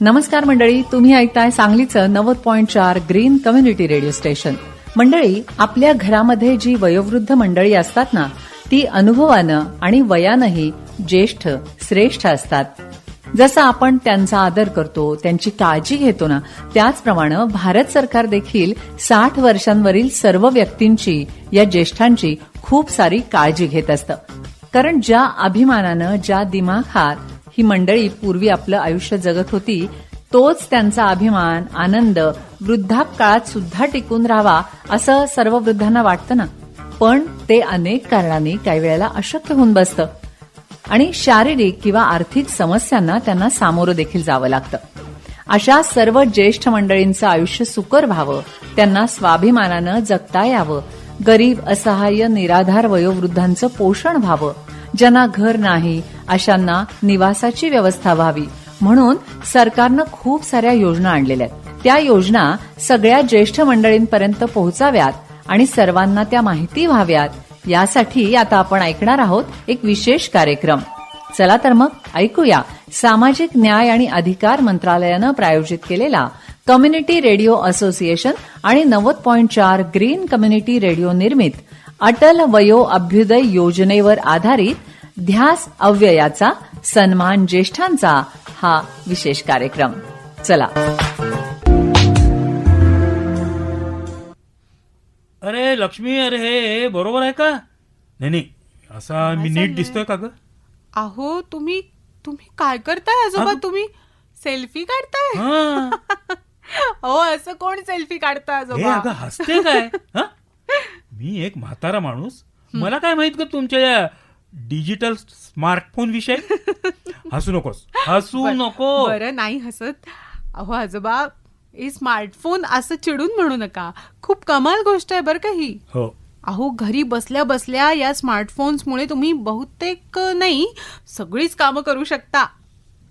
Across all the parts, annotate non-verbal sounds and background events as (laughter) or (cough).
नमस्कार मंडळी तुम्ही ऐकताय सांगलीचं नव्वद पॉईंट चार ग्रीन कम्युनिटी रेडिओ स्टेशन. मंडळी आपल्या घरामध्ये जी वयोवृद्ध मंडळी असतात ना ती अनुभवानं आणि वयानंही ज्येष्ठ श्रेष्ठ असतात. जसं आपण त्यांचा आदर करतो त्यांची काळजी घेतो ना त्याचप्रमाणे भारत सरकार देखील साठ वर्षांवरील सर्व व्यक्तींची या ज्येष्ठांची खूप सारी काळजी घेत असतं. कारण ज्या अभिमानानं ज्या दिमाखात ही मंडळी पूर्वी आपलं आयुष्य जगत होती तोच त्यांचा अभिमान आनंद वृद्धापकाळात सुद्धा टिकून राहावा असं सर्व वृद्धांना वाटतं ना? पण ते अनेक कारणांनी काही वेळेला अशक्य होऊन बसतं. आणि शारीरिक किंवा आर्थिक समस्यांना त्यांना सामोरं देखील जावं लागतं. अशा सर्व ज्येष्ठ मंडळींचं आयुष्य सुकर व्हावं त्यांना स्वाभिमानानं जगता यावं गरीब असहाय्य निराधार वयोवृद्धांचं पोषण व्हावं ज्यांना घर नाही अशांना निवासाची व्यवस्था व्हावी. म्हणून सरकारनं खूप साऱ्या योजना आणलेल्या आहेत. त्या योजना सगळ्या ज्येष्ठ मंडळींपर्यंत पोहोचाव्यात आणि सर्वांना त्या माहिती व्हाव्यात यासाठी आता आपण ऐकणार आहोत एक विशेष कार्यक्रम. चला तर मग ऐकूया सामाजिक न्याय आणि अधिकार मंत्रालयानं प्रायोजित केलेला कम्युनिटी रेडिओ असोसिएशन आणि नव्वद पॉईंट चार ग्रीन कम्युनिटी रेडिओ निर्मित अटल वयो अभ्युदय योजनेवर आधारित ध्यास अव्ययाचा सन्मान ज्येष्ठांचा हा विशेष कार्यक्रम. चला. अरे लक्ष्मी अरे हे बरोबर आहे का? नाही नाही असा मी नीट दिसतोय का ग? अहो तुम्ही तुम्ही काय करताय आजोबा. तुम्ही? सेल्फी काढताय? हा. अहो (laughs) असं कोण सेल्फी काढतं हे आजोबा हसते काय? हा? मी एक म्हातारा माणूस. मला काय माहीत ग तुमच्या डिजिटल स्मार्टफोन विषयी? (laughs) हसू नकोस. हसू नको बरं नाही हसत. अहो आजोबा हे स्मार्टफोन असं चिडून म्हणू नका. खूप कमाल गोष्ट आहे बरं का ही. हो. अहो घरी बसल्या बसल्या या स्मार्टफोन्समुळे तुम्ही बहुतेक नाही सगळीच कामं करू शकता.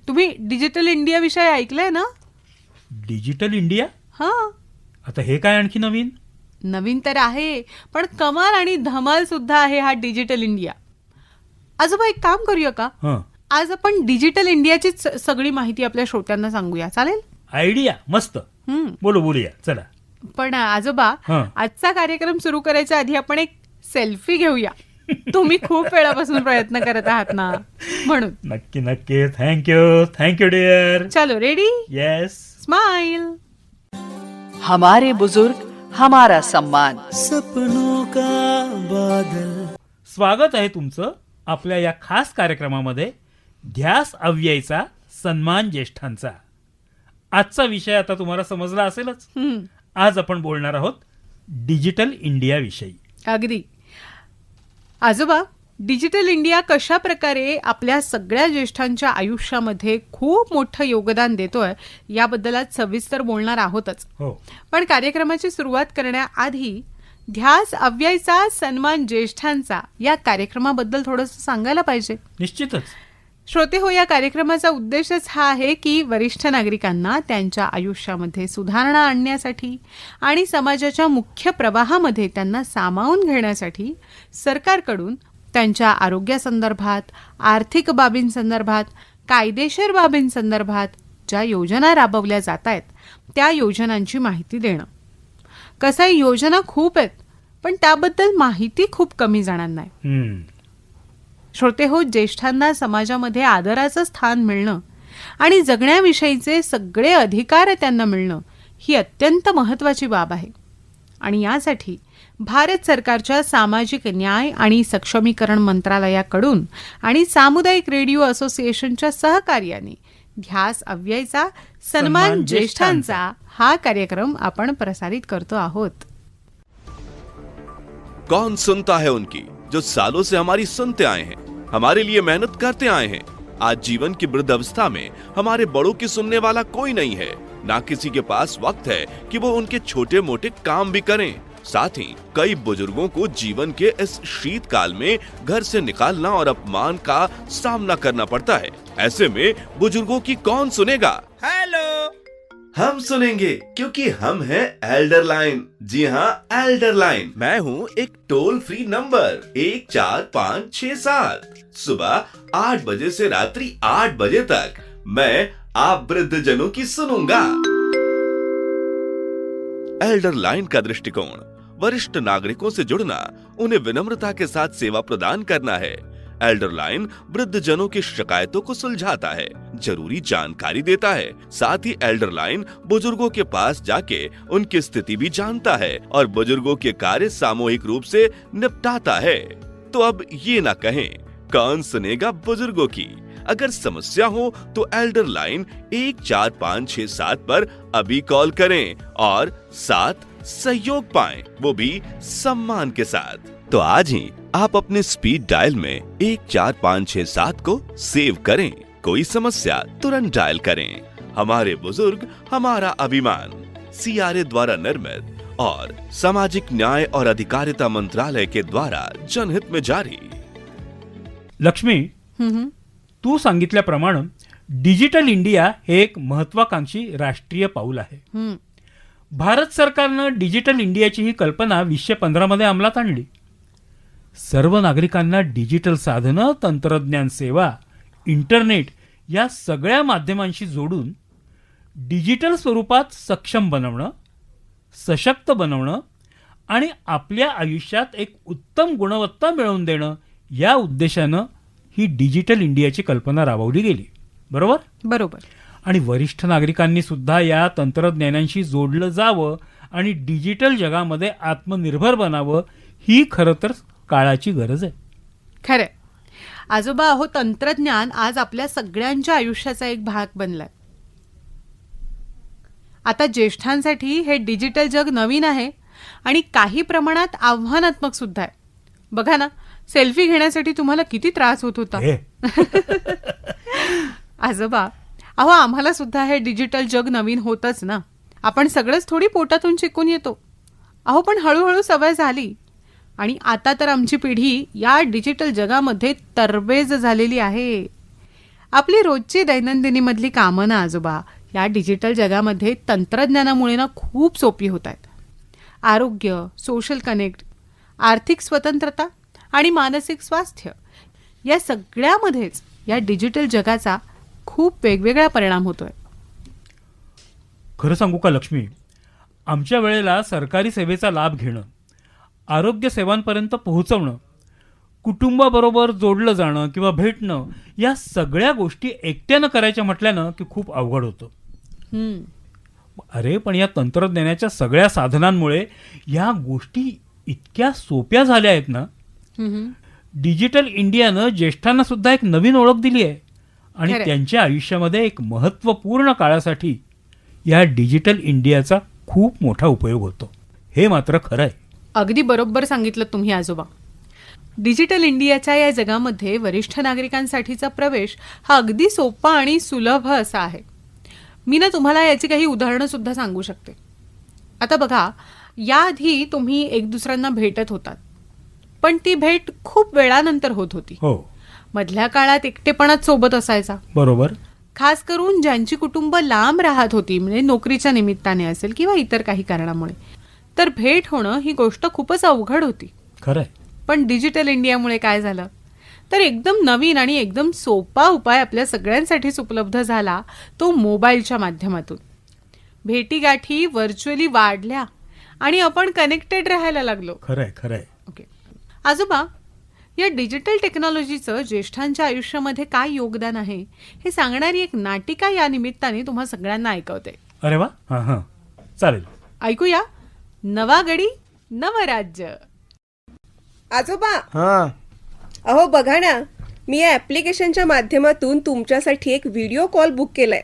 तुम्ही डिजिटल इंडिया विषयी ऐकलंय ना? Digital India? हा. आता हे काय आणखी नवीन? नवीन तर आहे पण कमाल आणि धमाल सुद्धा आहे हा डिजिटल इंडिया. आजोबा एक काम करूया का? हा. आज आपण डिजिटल इंडियाचीच सगळी माहिती आपल्या श्रोत्यांना सांगूया. चालेल? आयडिया? मस्त. हम्म. बोलो बोलूया. चला. पण आजोबा हा. आजचा कार्यक्रम सुरू करायच्या आधी आपण एक सेल्फी घेऊया. तुम्ही खूप वेळापासून प्रयत्न करत आहात ना? म्हणून. नक्की नक्की. Thank you thank you dear चलो रेडी येस स्माइल हमारे बुजुर्ग हमारा सम्मान। सपनों का बादल। स्वागत आहे तुमचं. आपल्या या खास कार्यक्रमामध्ये ध्यास अव्ययचा सन्मान ज्येष्ठांचा. आजचा विषय आता तुम्हाला समजला असेलच. आज आपण बोलणार आहोत डिजिटल इंडिया विषयी. अगदी. आजोबा डिजिटल इंडिया कशा प्रकारे आपल्या सगळ्या ज्येष्ठांच्या आयुष्यामध्ये खूप मोठं योगदान देतोय याबद्दल आज सविस्तर बोलणार आहोतच. हो. पण कार्यक्रमाची सुरुवात करण्याआधी ध्यास अव्ययचा सन्मान ज्येष्ठांचा. या कार्यक्रमाबद्दल थोडंसं सांगायला पाहिजे. निश्चितच. श्रोते हो या कार्यक्रमाचा उद्देशच हा आहे की वरिष्ठ नागरिकांना त्यांच्या आयुष्यामध्ये सुधारणा आणण्यासाठी आणि समाजाच्या मुख्य प्रवाहामध्ये त्यांना सामावून घेण्यासाठी सरकारकडून त्यांच्या आरोग्यासंदर्भात आर्थिक बाबींसंदर्भात कायदेशीर बाबींसंदर्भात ज्या योजना राबवल्या जात आहेत त्या योजनांची माहिती देणं. कसं आहे योजना खूप आहेत पण त्याबद्दल माहिती खूप कमी जणांना आहे हम्म. श्रोते हो ज्येष्ठांना समाजामध्ये आदराचं स्थान मिळणं आणि जगण्याविषयीचे सगळे अधिकार त्यांना मिळणं ही अत्यंत महत्त्वाची बाब आहे आणि यासाठी भारत सरकारच्या सामाजिक न्याय आणि सक्षमीकरण मंत्रालयाकडून आणि सामुदायिक रेडिओ असोसिएशनच्या सहकार्याने ध्यास अव्ययचा सन्मान ज्येष्ठांचा. हा कार्यक्रम आपण प्रसारित करतो आहोत. कौन सुनता है उनकी जो सालों से हमारी सुनते आए हैं हमारे लिए मेहनत करते आए हैं। आज जीवन की वृद्ध अवस्था में हमारे बड़ों की सुनने वाला कोई नहीं है। ना किसी के पास वक्त है कि वो उनके छोटे मोटे काम भी करें। साथ ही कई बुज़ुर्गों को जीवन के इस शीतकाल में घर से निकालना और अपमान का सामना करना पड़ता है। ऐसे में बुज़ुर्गों की कौन सुनेगा? हेलो हम सुनेंगे क्योंकि हम हैं एल्डर लाइन जी हाँ एल्डर लाइन मैं हूँ एक टोल फ्री नंबर एक चार पाँच छह सात। सुबह आठ बजे से रात्रि आठ बजे तक मैं आप वृद्ध जनों की सुनूँगा। एल्डर लाइन का दृष्टिकोण वरिष्ठ नागरिकों से जुड़ना उन्हें विनम्रता के साथ सेवा प्रदान करना है। एल्डर लाइन वृद्ध जनों की शिकायतों को सुलझाता है, ज़रूरी जानकारी देता है। साथ ही एल्डर लाइन बुज़ुर्गों के पास जाके उनकी स्थिति भी जानता है और बुज़ुर्गों के कार्य सामूहिक रूप से निपटाता है। तो अब ये ना कहें, कौन सुनेगा बुज़ुर्गों की? अगर समस्या हो तो एल्डर लाइन एक चार पाँच छह सात पर अभी कॉल करें और साथ सहयोग पाएँ, वो भी सम्मान के साथ। तो आज ही आप अपने स्पीड डायल में एक चार पाँच छह सात को सेव करें। कोई समस्या तुरंत डायल करें। हमारे बुजुर्ग हमारा अभिमान। सीआरए द्वारा निर्मित और सामाजिक न्याय और अधिकारिता मंत्रालय के द्वारा जनहित में जारी। लक्ष्मी. तू सांगितल्याप्रमाणे डिजिटल इंडिया हे एक महत्वाकांक्षी राष्ट्रीय पाऊल आहे. भारत सरकारनं डिजिटल इंडियाची ही कल्पना वीसशे पंधरामध्ये अंमलात आणली. सर्व नागरिकांना डिजिटल साधनं तंत्रज्ञान सेवा इंटरनेट या सगळ्या माध्यमांशी जोडून डिजिटल स्वरूपात सक्षम बनवणं सशक्त बनवणं आणि आपल्या आयुष्यात एक उत्तम गुणवत्ता मिळवून देणं या उद्देशानं ही डिजिटल इंडियाची कल्पना राबवली गेली. बरोबर? बरोबर. आणि वरिष्ठ नागरिकांनी सुद्धा या तंत्रज्ञानांशी जोडलं जावं आणि डिजिटल जगामध्ये आत्मनिर्भर बनावं ही खरं तर काळाची गरज आहे. खरंय. आजोबा अहो तंत्रज्ञान आज आपल्या सगळ्यांच्या आयुष्याचा एक भाग बनलाय. आता ज्येष्ठांसाठी हे डिजिटल जग नवीन आहे आणि काही प्रमाणात आव्हानात्मक सुद्धा आहे. बघा ना सेल्फी घेण्यासाठी तुम्हाला किती त्रास होत होता. हे. (laughs) आजोबा अहो आम्हाला सुद्धा हे डिजिटल जग नवीन होतच ना. आपण सगळंच थोडी पोटातून शिकून येतो. अहो पण हळूहळू सवय झाली. आणि आता तर आमची पिढी या डिजिटल जगामध्ये तरबेज झालेली आहे. आपली रोजची दैनंदिनीमधली कामं ना आजोबा? या डिजिटल जगामध्ये तंत्रज्ञानामुळे ना खूप सोपी होत आहेत. आरोग्य सोशल कनेक्ट आर्थिक स्वतंत्रता आणि मानसिक स्वास्थ्य या सगळ्यामध्येच या डिजिटल जगाचा खूप वेगवेगळा परिणाम होतोय. खरं सांगू का लक्ष्मी? आमच्या वेळेला सरकारी सेवेचा लाभ घेणं आरोग्य सेवांपर्यंत पोहोचवणं कुटुंबाबरोबर जोडलं जाणं किंवा भेटणं या सगळ्या गोष्टी एकट्यानं करायच्या म्हटल्यानं की खूप अवघड होतं. अरे पण या तंत्रज्ञानाच्या सगळ्या साधनांमुळे या गोष्टी इतक्या सोप्या झाल्या आहेत ना. डिजिटल इंडियानं ज्येष्ठांना सुद्धा एक नवीन ओळख दिली आहे आणि. त्यांच्या आयुष्यामध्ये एक महत्त्वपूर्ण काळासाठी या डिजिटल इंडियाचा खूप मोठा उपयोग होतो हे मात्र खरं आहे अगदी बरोबर सांगितलं तुम्ही आजोबा. डिजिटल इंडियाच्या या जगामध्ये वरिष्ठ नागरिकांसाठीचा प्रवेश हा अगदी सोपा आणि सुलभ असा आहे. मी ना तुम्हाला याची काही उदाहरणं सुद्धा सांगू शकते. आता बघा याआधी तुम्ही एक दुसऱ्यांना भेटत होतात. पण ती भेट खूप वेळानंतर होत होती. हो. मधल्या काळात एकटेपणाच सोबत असायचा. बरोबर. खास करून ज्यांची कुटुंब लांब राहत होती म्हणजे नोकरीच्या निमित्ताने असेल किंवा इतर काही कारणामुळे. तर भेट होणं ही गोष्ट खूपच अवघड होती. खरं आहे पण डिजिटल इंडियामुळे काय झालं? तर एकदम नवीन आणि एकदम सोपा उपाय आपल्या सगळ्यांसाठीच उपलब्ध झाला तो मोबाईलच्या माध्यमातून. भेटीगाठी व्हर्च्युअली वाढल्या आणि आपण कनेक्टेड राहायला लागलो. खरं आहे खरं आहे ओके. आजोबा या डिजिटल टेक्नॉलॉजीचं ज्येष्ठांच्या आयुष्यामध्ये काय योगदान आहे हे सांगणारी एक नाटिका या निमित्ताने तुम्हा सगळ्यांना ऐकवते. अरे वा. हां हां. चालेल. ऐकूया. नवा गडी नवराज्य आजोबा हा. अहो बघा ना मी या ऍप्लिकेशनच्या माध्यमातून तुमच्यासाठी एक व्हिडिओ कॉल बुक केलाय.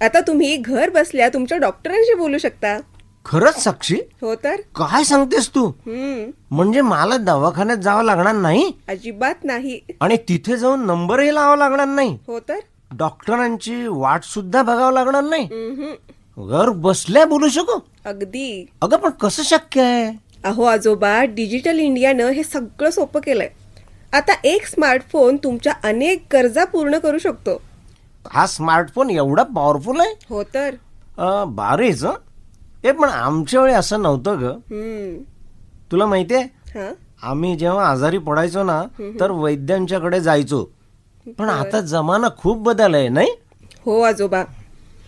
आता तुम्ही घर बसल्या तुमच्या डॉक्टरांशी बोलू शकता. खरंच साक्षी? हो तर? काय सांगतेस तू? हम्म. म्हणजे मला दवाखान्यात जावं लागणार नाही? अजिबात नाही. आणि तिथे जाऊन नंबरही लावावा लागणार नाही? हो तर? डॉक्टरांची वाट सुद्धा बघावं लागणार नाही? उम्हम. घर बसल्या बोलू शकू? अगदी. अगं पण कसं शक्य आहे? अहो आजोबा डिजिटल इंडियानं हे सगळं सोपं केलंय. आता एक स्मार्टफोन तुमच्या अनेक गरजा पूर्ण करू शकतो. हा स्मार्टफोन एवढा पॉवरफुल आहे? हो तर. अं, बारीच हं? ए पण आमच्या वेळी असं नव्हतं ग. हम्म. तुला माहितीये हा? आम्ही जेव्हा आजारी पडायचो ना तर वैद्यांच्याकडे जायचो. पण आता जमाना खूप बदललाय नाही? हो आजोबा.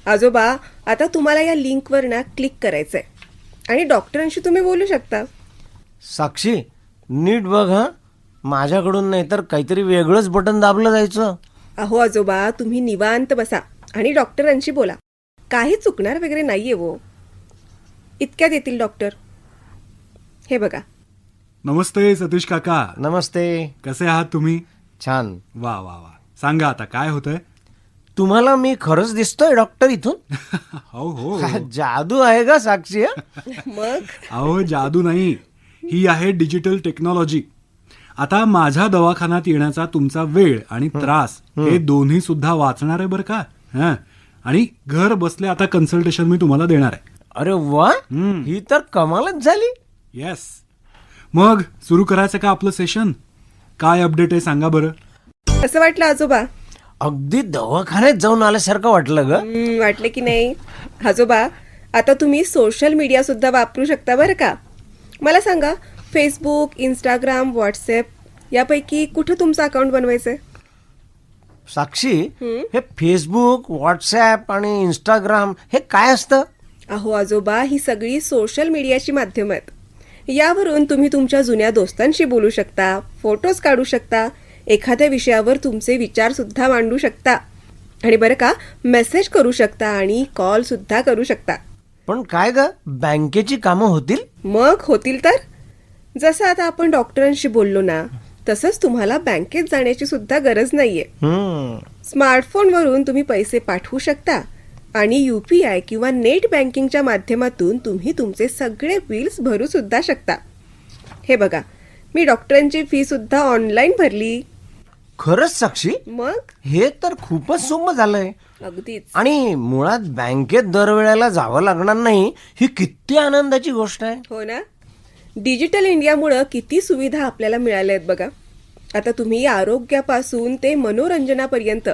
आजोबा आता तुम्हाला या लिंकवर ना क्लिक करायचंय. आणि डॉक्टरांशी तुम्ही बोलू शकता. साक्षी नीट बघ हा. माझ्याकडून नाही तर काहीतरी वेगळंच बटन दाबलं जायचं. अहो आजोबा तुम्ही निवांत बसा आणि डॉक्टरांशी बोला. काही चुकणार वगैरे नाहीये वो. इतक्यात येतील डॉक्टर. हे बघा. नमस्ते सतीश काका. नमस्ते. कसे आहात तुम्ही? छान. वा वा वा. सांगा आता काय होतंय? तुम्हाला मी खरंच दिसतोय डॉक्टर इथून? (laughs) हो हो. जादू आहे का साक्षी हं? (laughs) मग? अहो जादू नाही. ही आहे डिजिटल टेक्नॉलॉजी. आता माझ्या दवाखान्यात येण्याचा तुमचा वेळ आणि त्रास हे. दोन्ही सुद्धा वाचणार आहे बरं का? हं. आणि घर बसले आता कन्सल्टेशन मी तुम्हाला देणार आहे. अरे वा हम्म. ही तर कमालच झाली. येस मग सुरू करायचं का आपलं सेशन काय अपडेट आहे सांगा बरं. कसं वाटलं आजोबा? अगदी दवाखान्यात जाऊन आल्यासारखं वाटलं ग. हम्म, वाटलं की नाही? आजोबा आता तुम्ही सोशल मीडिया सुद्धा वापरू शकता बरं का? मला सांगा फेसबुक इंस्टाग्राम व्हॉट्सॲप यापैकी कुठं तुमचं अकाउंट बनवायचंय? साक्षी हे फेसबुक व्हॉट्सॲप आणि इंस्टाग्राम हे काय असतं? अहो आजोबा ही सगळी सोशल मीडियाची माध्यमं आहेत. यावरून तुम्ही तुमच्या जुन्या दोस्तांशी बोलू शकता फोटोज काढू शकता एखाद्या विषयावर तुमचे विचार सुद्धा मांडू शकता. आणि बरं का मेसेज करू शकता आणि कॉल सुद्धा करू शकता. पण काय ग बँकेची कामं होतील? मग होतील तर? जसं आता आपण डॉक्टरांशी बोललो ना तसंच तुम्हाला बँकेत जाण्याची सुद्धा गरज नाहीये. हम्म. स्मार्टफोनवरून तुम्ही पैसे पाठवू शकता आणि यू पी आय किंवा नेट बँकिंगच्या माध्यमातून तुम्ही तुमचे सगळे बिल्स भरू सुद्धा शकता. हे बघा मी डॉक्टरांची फी सुद्धा ऑनलाईन भरली. खरंच साक्षी? मग? हे तर खूपच सोपं झालंय. अगदीच. आणि मुळात बँकेत दरवेळेला जावं लागणार नाही ही किती आनंदाची गोष्ट आहे. हो ना? डिजिटल इंडियामुळं किती सुविधा आपल्याला मिळाल्या आहेत बघा. आता तुम्ही आरोग्यापासून ते मनोरंजनापर्यंत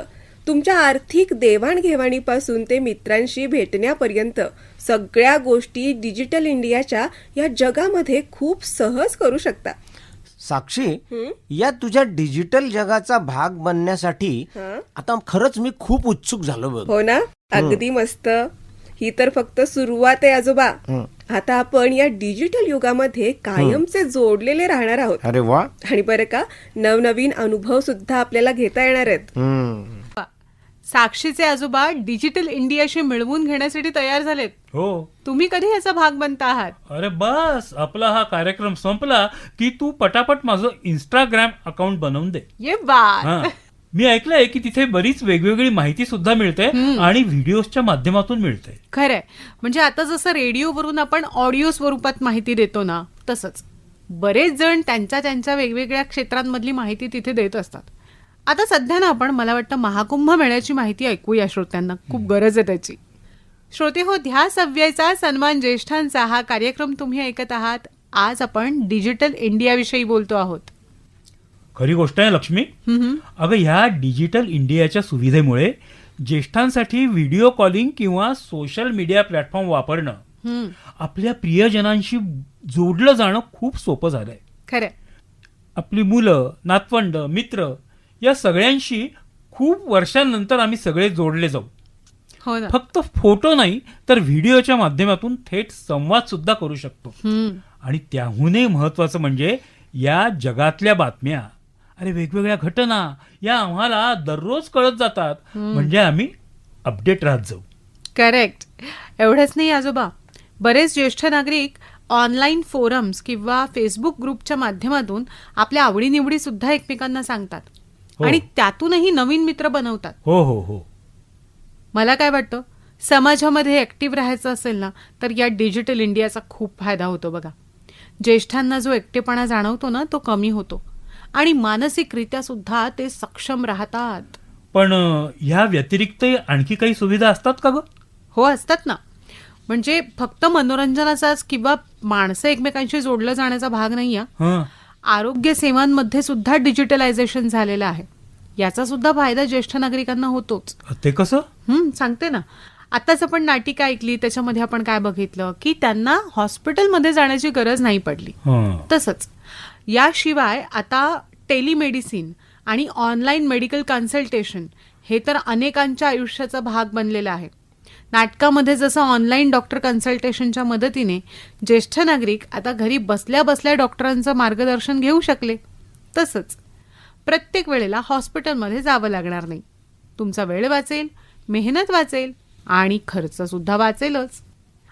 तुमच्या आर्थिक देवाणघेवाणीपासून ते मित्रांशी भेटण्यापर्यंत सगळ्या गोष्टी डिजिटल इंडियाच्या या जगामध्ये खूप सहज करू शकता. साक्षी या तुझ्या डिजिटल जगाचा भाग बनण्यासाठी? आता खरंच मी खूप उत्सुक झालो बघ. हो ना? अगदी मस्त. ही तर फक्त सुरुवात आहे आजोबा. आता आपण या डिजिटल युगामध्ये कायमचे जोडलेले राहणार आहोत. अरे वा. आणि बरं का नवनवीन अनुभव सुद्धा आपल्याला घेता येणार आहेत. साक्षीचे आजोबा डिजिटल इंडियाशी मिळवून घेण्यासाठी तयार झालेत. हो. तुम्ही कधी याचा भाग बनता आहात? अरे बस आपला हा कार्यक्रम संपला की तू पटापट माझं इंस्टाग्राम अकाउंट बनवून दे. ये बा हा. मी ऐकलंय की तिथे बरीच वेगवेगळी माहिती सुद्धा मिळते आणि व्हिडिओच्या माध्यमातून मिळते. खरंय. म्हणजे आता जसं रेडिओवरून आपण ऑडिओ स्वरूपात माहिती देतो ना तसंच. बरेच जण त्यांच्या त्यांच्या वेगवेगळ्या क्षेत्रांमधली माहिती तिथे देत असतात. आता सध्या ना आपण मला वाटतं महाकुंभ मेळ्याची माहिती ऐकूया श्रोत्यांना. खूप गरज आहे त्याची. श्रोते हो ध्या सव्याचा सन्मान ज्येष्ठांचा हा कार्यक्रम तुम्ही ऐकत आहात. आज आपण डिजिटल इंडियाविषयी बोलतो आहोत. खरी गोष्ट आहे लक्ष्मी. अगं ह्या डिजिटल इंडियाच्या सुविधेमुळे ज्येष्ठांसाठी व्हिडिओ कॉलिंग किंवा सोशल मीडिया प्लॅटफॉर्म वापरणं आपल्या प्रियजनांशी जोडलं जाणं खूप सोपं झालंय. खरंय आपली मुलं नातवंड मित्र या सगळ्यांशी खूप वर्षांनंतर आम्ही सगळे जोडले जाऊ. हो ना. फक्त फोटो नाही तर व्हिडिओच्या माध्यमातून थेट संवाद सुद्धा करू शकतो. आणि त्याहूनही महत्वाचं म्हणजे या जगातल्या बातम्या. अरे वेगवेगळ्या घटना या आम्हाला दररोज कळत जातात. म्हणजे आम्ही अपडेट राहत जाऊ. करेक्ट. एवढंच नाही आजोबा. बरेच ज्येष्ठ नागरिक ऑनलाईन फोरम्स किंवा फेसबुक ग्रुपच्या माध्यमातून आपल्या आवडीनिवडी सुद्धा एकमेकांना सांगतात. आणि त्यातूनही नवीन मित्र बनवतात. हो हो हो. मला काय वाटतं समाजामध्ये ऍक्टिव्ह राहायचं असेल ना तर या डिजिटल इंडियाचा खूप फायदा होतो बघा. ज्येष्ठांना जो एकटेपणा जाणवतो ना तो कमी होतो. आणि मानसिकरित्या सुद्धा ते सक्षम राहतात. पण ह्या व्यतिरिक्त आणखी काही सुविधा असतात का ग? हो असतात ना. म्हणजे फक्त मनोरंजनाचाच किंवा माणसं एकमेकांशी जोडलं जाण्याचा भाग नाही आहे हं. आरोग्य सेवांमध्ये सुद्धा डिजिटलायझेशन झालेलं आहे. याचा सुद्धा फायदा ज्येष्ठ नागरिकांना होतोच. ते कसं? हं, सांगते ना. आताच आपण नाटिका ऐकली त्याच्यामध्ये आपण काय बघितलं की त्यांना हॉस्पिटलमध्ये जाण्याची गरज नाही पडली. हं. तसंच याशिवाय आता टेलिमेडिसिन आणि ऑनलाईन मेडिकल कन्सल्टेशन हे तर अनेकांच्या आयुष्याचा भाग बनलेला आहे. नाटकामध्ये जसं ऑनलाईन डॉक्टर कन्सल्टेशनच्या मदतीने ज्येष्ठ नागरिक आता घरी बसल्या बसल्या डॉक्टरांचं मार्गदर्शन घेऊ शकले. तसंच प्रत्येक वेळेला हॉस्पिटलमध्ये जावं लागणार नाही. तुमचा वेळ वाचेल मेहनत वाचेल आणि खर्चसुद्धा वाचेलच.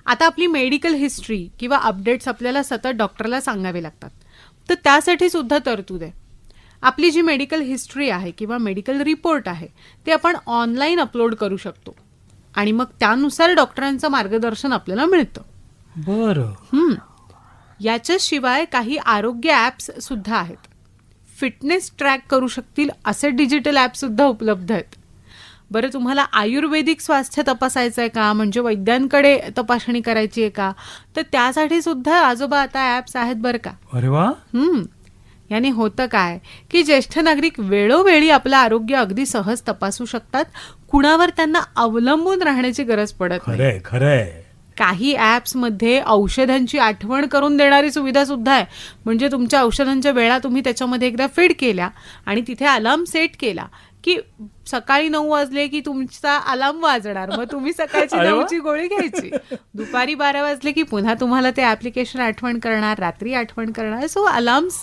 आता आपली मेडिकल हिस्ट्री किंवा अपडेट्स आपल्याला सतत डॉक्टरला सांगावे लागतात. तर त्यासाठी सुद्धा तरतूद आहे. आपली जी मेडिकल हिस्ट्री आहे किंवा मेडिकल रिपोर्ट आहे ते आपण ऑनलाईन अपलोड करू शकतो. आणि मग त्यानुसार डॉक्टरांचं मार्गदर्शन आपल्याला मिळतं. बरं. हम्म. याच्याशिवाय काही आरोग्य ॲप्स सुद्धा आहेत. फिटनेस ट्रॅक करू शकतील असे डिजिटल ॲप सुद्धा उपलब्ध आहेत. बरं तुम्हाला आयुर्वेदिक स्वास्थ्य तपासायचं आहे का? म्हणजे वैद्यांकडे तपासणी करायची आहे का? तर त्यासाठी सुद्धा आजोबा आता ॲप्स आहेत बरं का? अरे वा. हम्म. याने होतं काय? की ज्येष्ठ नागरिक वेळोवेळी आपलं आरोग्य अगदी सहज तपासू शकतात. कुणावर त्यांना अवलंबून राहण्याची गरज पडत नाही. खरंय खरंय. काही ॲप्समध्ये औषधांची आठवण करून देणारी सुविधा सुद्धा आहे. म्हणजे तुमच्या औषधांच्या वेळा तुम्ही त्याच्यामध्ये एकदा फीड केल्या आणि तिथे अलार्म सेट केला की सकाळी नऊ वाजले की तुमचा अलार्म वाजणार. मग तुम्ही सकाळची. नऊची गोळी घ्यायची. दुपारी बारा वाजले की पुन्हा तुम्हाला ते ऍप्लिकेशन आठवण करणार रात्री आठवण करणार. सो अलार्म्स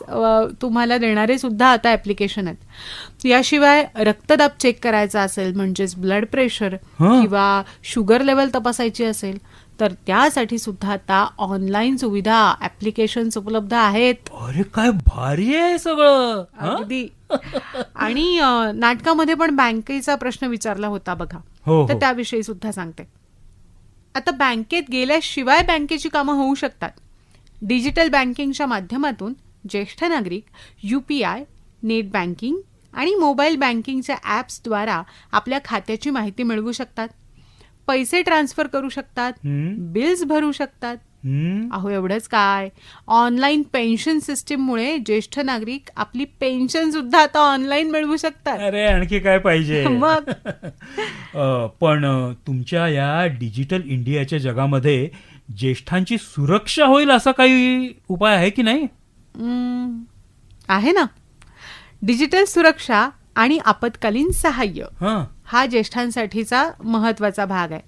तुम्हाला देणारे सुद्धा आता ऍप्लिकेशन आहेत. याशिवाय रक्तदाब चेक करायचा असेल म्हणजेच ब्लड प्रेशर. किंवा शुगर लेवल तपासायची असेल तर त्यासाठी सुद्धा आता ऑनलाईन सुविधा ऍप्लिकेशन्स उपलब्ध आहेत. अरे काय भारी आहे सगळं? अगदी. आणि नाटकामध्ये पण बँकेचा प्रश्न विचारला होता बघा हो, तर हो. त्याविषयी सुद्धा सांगते आता बँकेत गेल्याशिवाय बँकेची कामं होऊ शकतात डिजिटल बँकिंगच्या माध्यमातून ज्येष्ठ नागरिक U P I net banking आणि मोबाईल बँकिंगच्या ॲप्सद्वारा आपल्या खात्याची माहिती मिळवू शकतात पैसे ट्रान्सफर करू शकतात? बिल्स भरू शकतात? अहो एवढंच काय? ऑनलाईन पेन्शन सिस्टीममुळे ज्येष्ठ नागरिक आपली पेन्शन सुद्धा आता ऑनलाईन मिळवू शकतात. अरे आणखी काय पाहिजे? (laughs) मग? (laughs) पण तुमच्या या डिजिटल इंडियाच्या जगामध्ये ज्येष्ठांची सुरक्षा होईल असा काही उपाय आहे की नाही? आहे ना. डिजिटल सुरक्षा आणि आपत्कालीन सहाय्य हं. हा ज्येष्ठांसाठीचा महत्त्वाचा भाग आहे.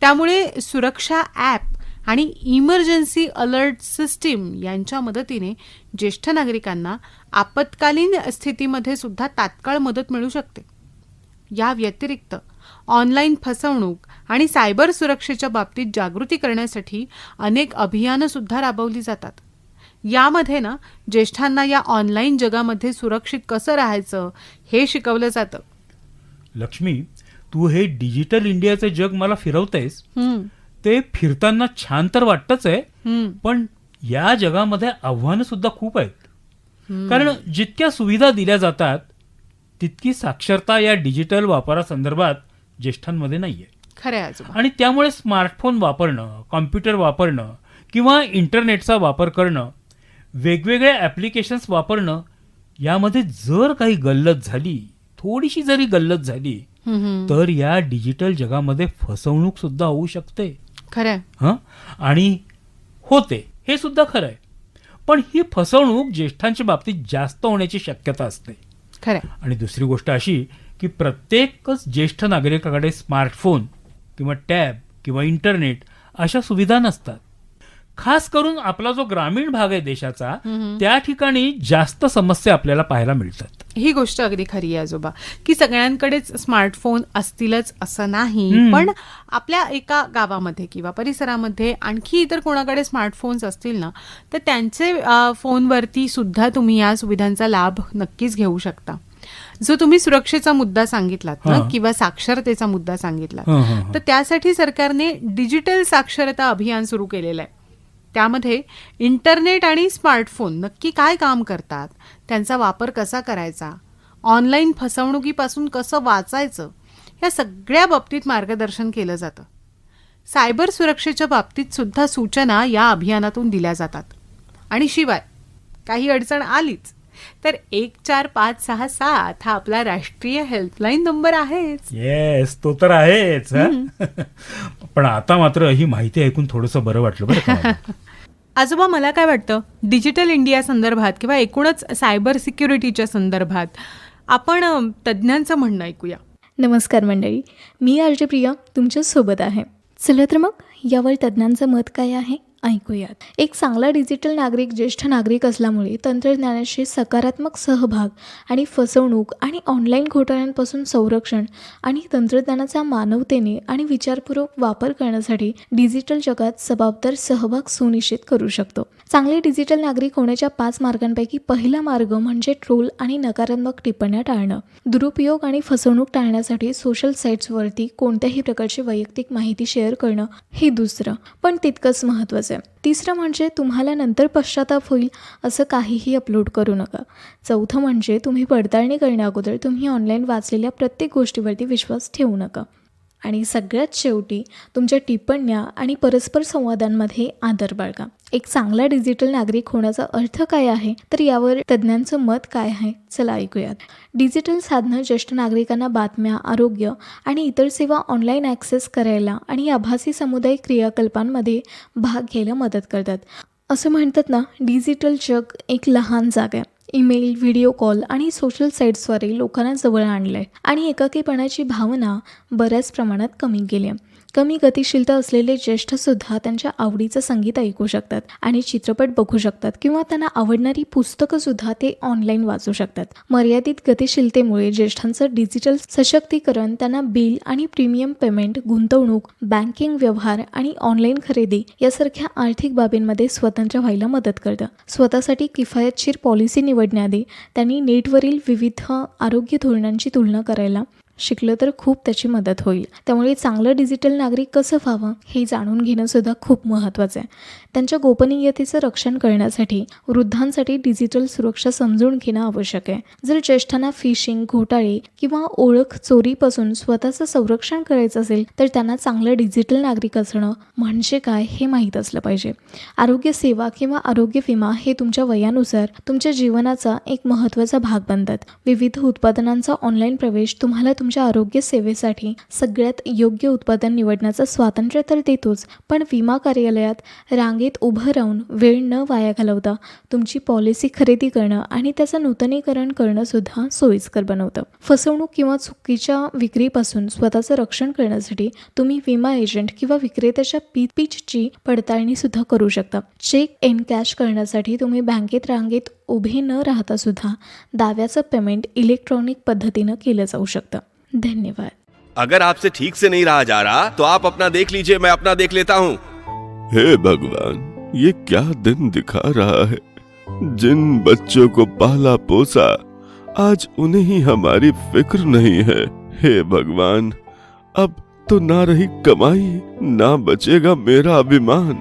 त्यामुळे सुरक्षा ॲप आणि इमर्जन्सी अलर्ट सिस्टीम यांच्या मदतीने ज्येष्ठ नागरिकांना आपत्कालीन स्थितीमध्ये सुद्धा तात्काळ मदत मिळू शकते. या व्यतिरिक्त ऑनलाईन फसवणूक आणि सायबर सुरक्षेच्या बाबतीत जागृती करण्यासाठी अनेक अभियानं सुद्धा राबवली जातात. यामध्ये ना ज्येष्ठांना या ऑनलाईन जगामध्ये सुरक्षित कसं राहायचं हे शिकवलं जातं. लक्ष्मी तू हे डिजिटल इंडियाचं जग मला फिरवतेस. ते फिरताना छान तर वाटतच आहे पण या जगामध्ये आव्हानं सुद्धा खूप आहेत. कारण जितक्या सुविधा दिल्या जातात तितकी साक्षरता या डिजिटल वापरासंदर्भात ज्येष्ठांमध्ये नाहीये. खरं आणि त्यामुळे स्मार्टफोन वापरणं कॉम्प्युटर वापरणं किंवा इंटरनेटचा वापर करणं वेगवेगळे ॲप्लिकेशन्स वापरणं यामध्ये जर काही गल्लत झाली थोडीशी जरी गल्लत झाली तर या डिजिटल जगामध्ये फसवणूक सुद्धा होऊ शकते. खरं आहे हं? आणि होते. हे सुद्धा खरं आहे पण ही फसवणूक ज्येष्ठांच्या बाबतीत जास्त होण्याची शक्यता असते. खरं आणि दुसरी गोष्ट अशी की प्रत्येकच ज्येष्ठ नागरिकाकडे स्मार्टफोन किंवा टॅब किंवा इंटरनेट अशा सुविधा नसतात. खास करून आपला जो ग्रामीण भाग आहे देशाचा त्या ठिकाणी जास्त समस्या आपल्याला पाहायला मिळतात ही गोष्ट अगदी खरी आहे आजोबा की सगळ्यांकडेच स्मार्टफोन असतीलच असं नाही. पण आपल्या एका गावामध्ये किंवा परिसरामध्ये आणखी इतर कोणाकडे स्मार्टफोन्स असतील ना तर त्यांचे फोनवरती सुद्धा तुम्ही या सुविधांचा लाभ नक्कीच घेऊ शकता जो तुम्ही सुरक्षेचा मुद्दा सांगितलात ना. किंवा साक्षरतेचा मुद्दा सांगितलात हं. तर त्यासाठी सरकारने डिजिटल साक्षरता अभियान सुरू केलेलं आहे त्यामध्ये इंटरनेट आणि स्मार्टफोन नक्की काय काम करतात? त्यांचा वापर कसा करायचा? ऑनलाईन फसवणुकीपासून कसं वाचायचं? या सगळ्या बाबतीत मार्गदर्शन केलं जातं. सायबर सुरक्षेच्या बाबतीत सुद्धा सूचना या अभियानातून दिल्या जातात. आणि शिवाय काही अडचण आलीच तर एक चार पाच सहा सात हा आपला राष्ट्रीय हेल्पलाईन नंबर आहेच. येस तो तर आहेच? (laughs) पण आता मात्र ही माहिती ऐकून थोडंसं बरं वाटलं बरं का मला. (laughs) आजोबा मला काय वाटतं? डिजिटल इंडिया संदर्भात किंवा एकूणच सायबर सिक्युरिटीच्या संदर्भात आपण अ, तज्ज्ञांचं म्हणणं ऐकूया. नमस्कार मंडळी. मी आरजे प्रिया तुमच्यासोबत आहे. चला तर मग यावर तज्ज्ञांचं मत काय आहे? ऐकूयात. एक चांगला डिजिटल नागरिक ज्येष्ठ नागरिक असल्यामुळे तंत्रज्ञानाशी सकारात्मक सहभाग आणि फसवणूक आणि ऑनलाईन घोटाळ्यांपासून संरक्षण आणि तंत्रज्ञानाचा मानवतेने आणि विचारपूर्वक वापर करण्यासाठी डिजिटल जगात जबाबदार सहभाग सुनिश्चित करू शकतो. चांगले डिजिटल नागरिक होण्याच्या पाच मार्गांपैकी पहिला मार्ग म्हणजे ट्रोल आणि नकारात्मक टिप्पण्या टाळणं. दुरुपयोग आणि फसवणूक टाळण्यासाठी सोशल साईट्सवरती कोणत्याही प्रकारची वैयक्तिक माहिती शेअर करणं हे दुसरं पण तितकंच महत्त्वाचं आहे. तिसरं म्हणजे तुम्हाला नंतर पश्चाताप होईल असं काहीही अपलोड करू नका. चौथं म्हणजे तुम्ही पडताळणी करण्याअगोदर तुम्ही ऑनलाईन वाचलेल्या प्रत्येक गोष्टीवरती विश्वास ठेवू नका. आणि सगळ्यात शेवटी तुमच्या टिप्पण्या आणि परस्पर संवादांमध्ये आदर बाळगा. एक चांगला डिजिटल नागरिक होण्याचा अर्थ काय आहे? तर यावर तज्ज्ञांचं मत काय आहे? चला ऐकूयात. डिजिटल साधनं ज्येष्ठ नागरिकांना बातम्या आरोग्य आणि इतर सेवा ऑनलाईन ॲक्सेस करायला आणि आभासी समुदाय क्रियाकल्पांमध्ये भाग घ्यायला मदत करतात. असं म्हणतात ना डिजिटल जग एक लहान जागा आहे. ईमेल व्हिडिओ कॉल आणि सोशल साईट्सद्वारे लोकांना जवळ आणलं आहे आणि एकाकीपणाची भावना बऱ्याच प्रमाणात कमी केली आहे. कमी गतिशीलता असलेले ज्येष्ठसुद्धा त्यांच्या आवडीचं संगीत ऐकू शकतात आणि चित्रपट बघू शकतात किंवा त्यांना आवडणारी पुस्तकंसुद्धा ते ऑनलाईन वाचू शकतात. मर्यादित गतिशीलतेमुळे ज्येष्ठांचं डिजिटल सशक्तीकरण त्यांना बिल आणि प्रीमियम पेमेंट गुंतवणूक बँकिंग व्यवहार आणि ऑनलाईन खरेदी यासारख्या आर्थिक बाबींमध्ये स्वतंत्र व्हायला मदत करतं. स्वतःसाठी किफायतशीर पॉलिसी निवडण्याआधी त्यांनी नेटवरील विविध आरोग्य धोरणांची तुलना करायला शिकलं तर खूप त्याची मदत होईल. त्यामुळे चांगलं डिजिटल नागरिक कसं व्हावं हे जाणून घेणंसुद्धा खूप महत्त्वाचं आहे. त्यांच्या गोपनीयतेचं रक्षण करण्यासाठी वृद्धांसाठी डिजिटल सुरक्षा समजून घेणं आवश्यक आहे. जर ज्येष्ठांना फिशिंग घोटाळे किंवा ओळख चोरीपासून स्वतःचं संरक्षण करायचं असेल तर त्यांना चांगलं डिजिटल नागरिक असणं म्हणजे काय हे माहीत असलं पाहिजे. आरोग्य सेवा किंवा आरोग्य विमा हे तुमच्या वयानुसार तुमच्या जीवनाचा एक महत्त्वाचा भाग बनतात. विविध उत्पादनांचा ऑनलाईन प्रवेश तुम्हाला तुमच्या आरोग्य सेवेसाठी सगळ्यात योग्य उत्पादन निवडण्याचं स्वातंत्र्य तर देतोच पण विमा कार्यालयात रांगेत उभं राहून वेळ न वाया घालवता तुमची पॉलिसी खरेदी करणं आणि त्याचं नूतनीकरण करणंसुद्धा सोयीस्कर बनवतं. फसवणूक किंवा चुकीच्या विक्रीपासून स्वतःचं रक्षण करण्यासाठी तुम्ही विमा एजंट किंवा विक्रेत्याच्या पी पीचची पडताळणीसुद्धा करू शकता. चेक एन कॅश करण्यासाठी तुम्ही बँकेत रांगेत उभे न राहता सुद्धा दाव्याचं पेमेंट इलेक्ट्रॉनिक पद्धतीनं केलं जाऊ शकतं. धन्यवाद। अगर आपसे ठीक से नहीं रहा जा रहा तो आप अपना देख लीजिए मैं अपना देख लेता हूँ। हे भगवान ये क्या दिन दिखा रहा है? जिन बच्चों को पाला पोसा आज उन्हें ही हमारी फ़िक्र नहीं है। हे भगवान अब तो ना रही कमाई ना बचेगा मेरा अभिमान।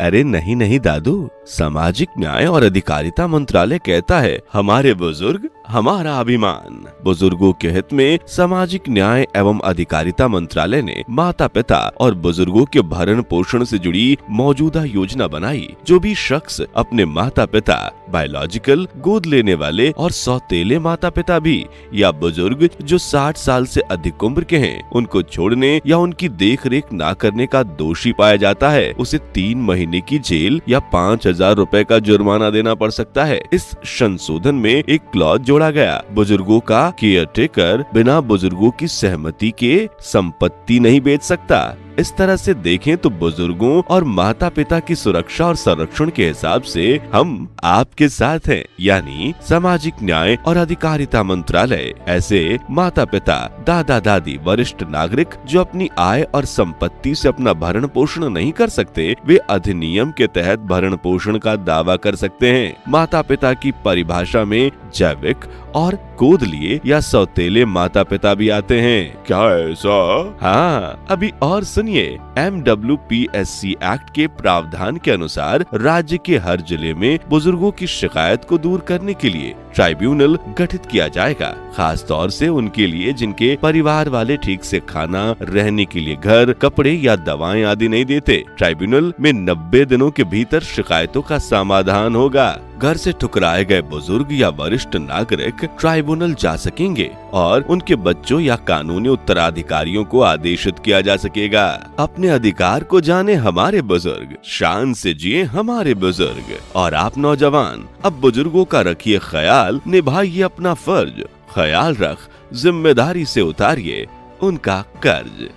अरे नहीं नहीं दादू। सामाजिक न्याय और अधिकारिता मंत्रालय कहता है, हमारे बुज़ुर्ग, हमारा अभिमान। बुज़ुर्गों के हित में सामाजिक न्याय एवं अधिकारिता मंत्रालय ने माता पिता और बुज़ुर्गों के भरण पोषण से जुड़ी मौजूदा योजना बनाई, जो भी शख्स अपने माता पिता बायोलॉजिकल गोद लेने वाले और सौतेले माता पिता भी, या बुज़ुर्ग जो 60 साल से अधिक उम्र के हैं, उनको छोड़ने या उनकी देख रेख न करने का दोषी पाया जाता है, उसे तीन महीने की जेल या पाँच हज़ार रूपए का जुर्माना देना पड़ सकता है। इस संशोधन में एक क्लॉज जोड़ा गया। बुज़ुर्गों का केयर टेकर बिना बुज़ुर्गों की सहमति के संपत्ति नहीं बेच सकता। इस तरह से देखें तो बुज़ुर्गों और माता पिता की सुरक्षा और संरक्षण के हिसाब से हम आपके साथ हैं, यानी सामाजिक न्याय और अधिकारिता मंत्रालय। ऐसे माता पिता दादा दादी वरिष्ठ नागरिक जो अपनी आय और संपत्ति से अपना भरण पोषण नहीं कर सकते, वे अधिनियम के तहत भरण पोषण का दावा कर सकते हैं। माता पिता की परिभाषा में जैविक और गोद लिए या सौतेले माता पिता भी आते हैं। क्या ऐसा? हाँ अभी और सुनिए। M W P S C act के प्रावधान के अनुसार राज्य के हर ज़िले में बुज़ुर्गों की शिकायत को दूर करने के लिए ट्राइब्यूनल गठित किया जाएगा खास तौर से उनके लिए जिनके परिवार वाले ठीक से खाना, रहने के लिए घर, कपड़े या दवाएँ आदि नहीं देते। ट्राइब्यूनल में 90 दिनों के भीतर शिकायतों का समाधान होगा। घर से ठुकराए गए बुज़ुर्ग या वरिष्ठ नागरिक ट्राइब्यूनल जा सकेंगे और उनके बच्चों या कानूनी उत्तराधिकारियों को आदेशित किया जा सकेगा। अपने अधिकार को जाने हमारे बुज़ुर्ग, शान से जिए हमारे बुज़ुर्ग। और आप नौजवान, अब बुज़ुर्गों का रखिए ख्याल। निभाइए अपना फर्ज। ख्याल रख जिम्मेदारी से उतारिए उनका कर्ज।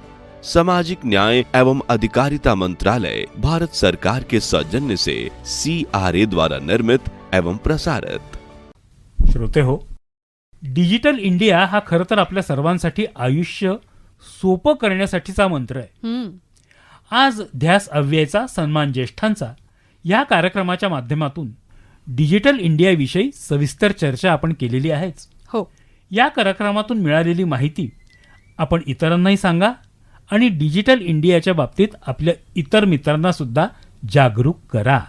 सामाजिक न्याय एवं अधिकारिता मंत्रालय भारत सरकार के सौजन्य से सी आर ए द्वारा निर्मित एवं प्रसारित। श्रोते हो डिजिटल इंडिया हा खरं तर आपल्या सर्वांसाठी आयुष्य सोपं करण्यासाठीचा मंत्र आहे. आज ध्यास अव्ययचा सन्मान ज्येष्ठांचा या कार्यक्रमाच्या माध्यमातून डिजिटल इंडियाविषयी सविस्तर चर्चा आपण केलेली आहेच. हो. या कार्यक्रमातून मिळालेली माहिती आपण इतरांनाही सांगा आणि डिजिटल इंडियाच्या बाबतीत आपल्या इतर मित्रांना सुद्धा जागरूक करा.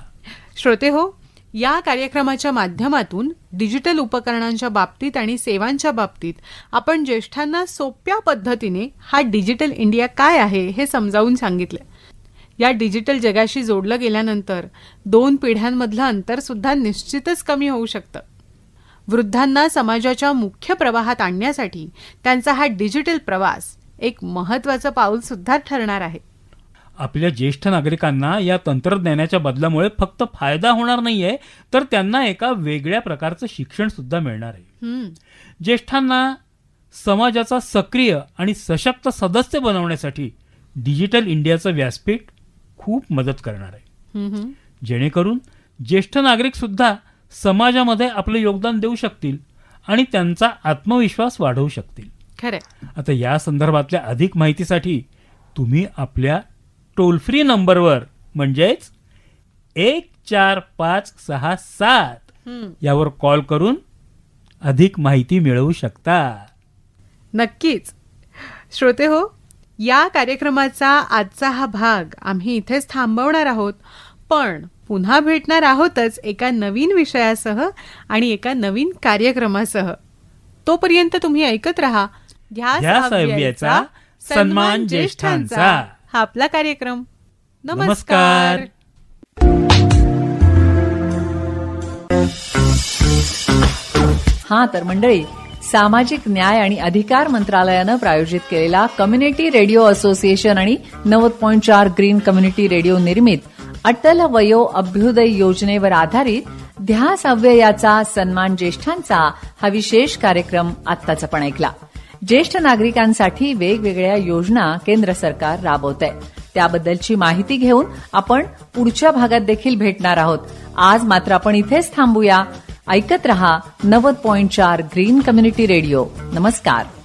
श्रोते हो या कार्यक्रमाच्या माध्यमातून डिजिटल उपकरणांच्या बाबतीत आणि सेवांच्या बाबतीत आपण ज्येष्ठांना सोप्या पद्धतीने हा डिजिटल इंडिया काय आहे हे समजावून सांगितलं. या डिजिटल जगाशी जोडलं गेल्यानंतर दोन पिढ्यांमधलं अंतर सुद्धा निश्चितच कमी होऊ शकतं. वृद्धांना समाजाच्या मुख्य प्रवाहात आणण्यासाठी त्यांचा हा डिजिटल प्रवास एक महत्वाचं पाऊल सुद्धा ठरणार आहे. आपल्या ज्येष्ठ नागरिकांना या तंत्रज्ञानाच्या बदलामुळे फक्त फायदा होणार नाहीये तर त्यांना एका वेगळ्या प्रकारचं शिक्षण सुद्धा मिळणार आहे. ज्येष्ठांना समाजाचा सक्रिय आणि सशक्त सदस्य बनवण्यासाठी डिजिटल इंडियाचं व्यासपीठ खूप मदत करणार आहे. जेणेकरून ज्येष्ठ नागरिक सुद्धा समाजामध्ये आपलं योगदान देऊ शकतील आणि त्यांचा आत्मविश्वास वाढवू शकतील. खरंय. आता या संदर्भातल्या अधिक माहितीसाठी तुम्ही आपल्या टोल फ्री नंबरवर म्हणजेच एक चार पाच सहा सात. यावर कॉल करून अधिक माहिती मिळवू शकता. नक्कीच. श्रोते हो या कार्यक्रमाचा आजचा हा भाग आम्ही इथेच थांबवणार आहोत पण पुन्हा भेटणार आहोतच एका नवीन विषयासह आणि एका नवीन कार्यक्रमासह तोपर्यंत तुम्ही ऐकत राहा ध्यास सन्मान ज्येष्ठांचा. हा आपला कार्यक्रम नमस्कार. नमस्कार हा तर मंडळी सामाजिक न्याय आणि अधिकार मंत्रालयानं प्रायोजित केलेला कम्युनिटी रेडिओ असोसिएशन आणि नव्वद पॉईंट चार ग्रीन कम्युनिटी रेडिओ निर्मित अटल वयो अभ्युदय योजनेवर आधारित ध्यास अव्ययाचा सन्मान ज्येष्ठांचा हा विशेष कार्यक्रम आत्ताचा आपण ऐकला. ज्येष्ठ नागरिकांसाठी वेगवेगळ्या योजना केंद्र सरकार राबवत आहे त्याबद्दलची माहिती घेऊन आपण पुढच्या भागात देखील भेटणार आहोत. आज मात्र आपण इथेच थांबूया. ऐकत रहा नव्वद पॉइंट चार ग्रीन कम्युनिटी रेडिओ. नमस्कार.